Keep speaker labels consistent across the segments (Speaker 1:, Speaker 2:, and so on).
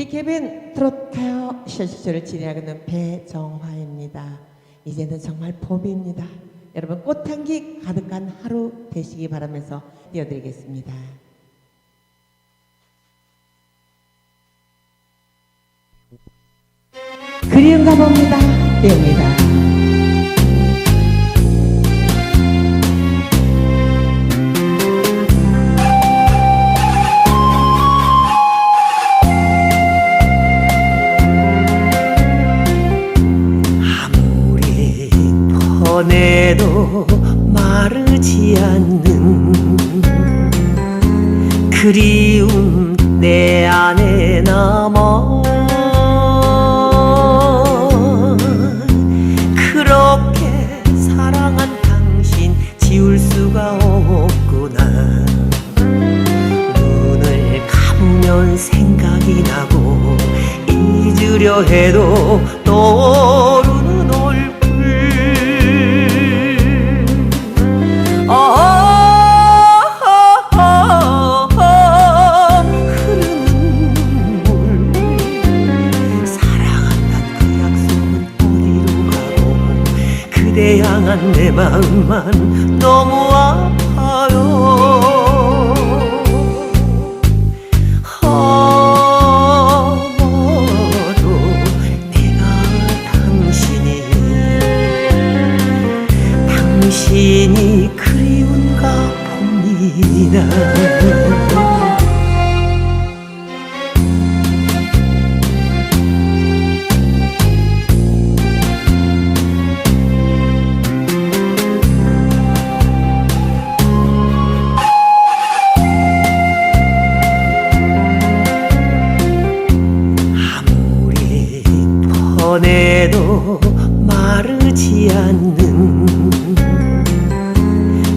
Speaker 1: 디케빈 트롯 가요 쇼쇼를 진행하고 있는 배정화입니다. 이제는 정말 봄입니다. 여러분 꽃향기 가득한 하루 되시기 바라면서 띄워드리겠습니다. 그리운가 봅니다. 띄웁니다.
Speaker 2: 퍼내도 마르지 않는 그리움 내 안에 남아 그렇게 사랑한 당신 지울 수가 없구나. 눈을 감으면 생각이 나고 잊으려 해도 떠 그대 향한 내 마음만 너무 아파요. 아마도 내가 당신이 당신이 그리운가 봅니다 퍼내도 마르지 않는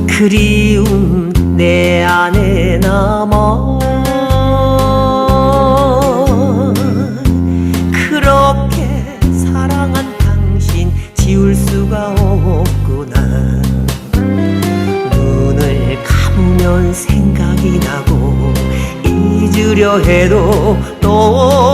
Speaker 2: 그리움 내 안에 남아 그렇게 사랑한 당신 지울 수가 없구나. 눈을 감으면 생각이 나고 잊으려 해도 떠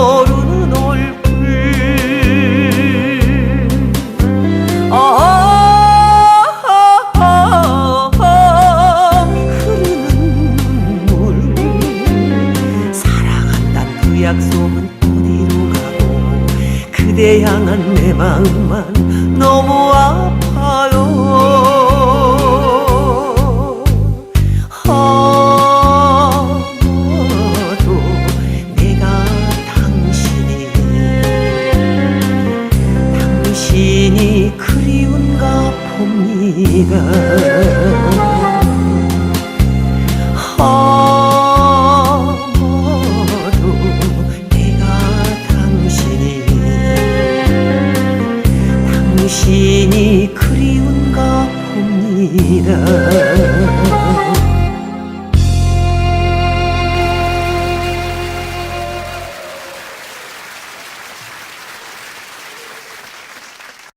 Speaker 2: 약속은 어디로 가고 그대 향한 내 마음만 너무 아파요. 아마도 내가 당신이 당신이 그리운가 봅니다 嗯